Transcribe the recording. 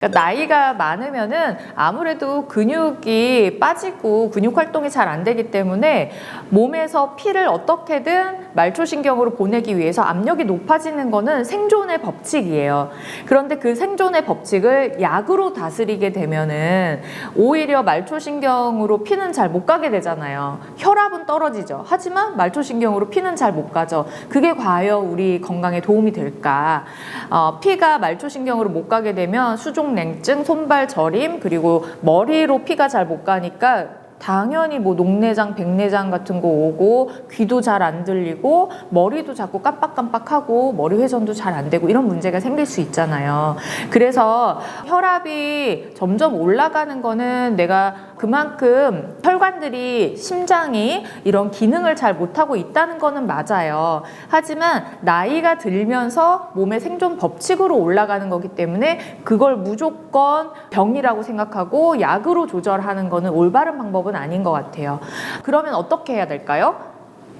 그러니까 나이가 많으면은 아무래도 근육이 빠지고 근육 활동이 잘 안 되기 때문에 몸에서 피를 어떻게든 말초신경으로 보내기 위해서 압력이 높아지는 거는 생존의 법칙이에요. 그런데 그 생존의 법칙을 약으로 다스리게 되면은 오히려 말초신경으로 피는 잘 못 가게 되잖아요. 혈압은 떨어지죠. 하지만 말초신경으로 피는 잘 못 가죠. 그게 과연 우리 건강에 도움이 될까? 어, 피가 말초신경으로 못 가게 되면 수 족냉증, 손발 저림, 그리고 머리로 피가 잘 못 가니까 당연히 뭐 녹내장, 백내장 같은 거 오고 귀도 잘 안 들리고 머리도 자꾸 깜빡깜빡하고 머리 회전도 잘 안 되고 이런 문제가 생길 수 있잖아요. 그래서 혈압이 점점 올라가는 거는 내가 그만큼 혈관들이 심장이 이런 기능을 잘 못하고 있다는 거는 맞아요. 하지만 나이가 들면서 몸의 생존 법칙으로 올라가는 거기 때문에 그걸 무조건 병이라고 생각하고 약으로 조절하는 거는 올바른 방법은 아닌 것 같아요. 그러면 어떻게 해야 될까요?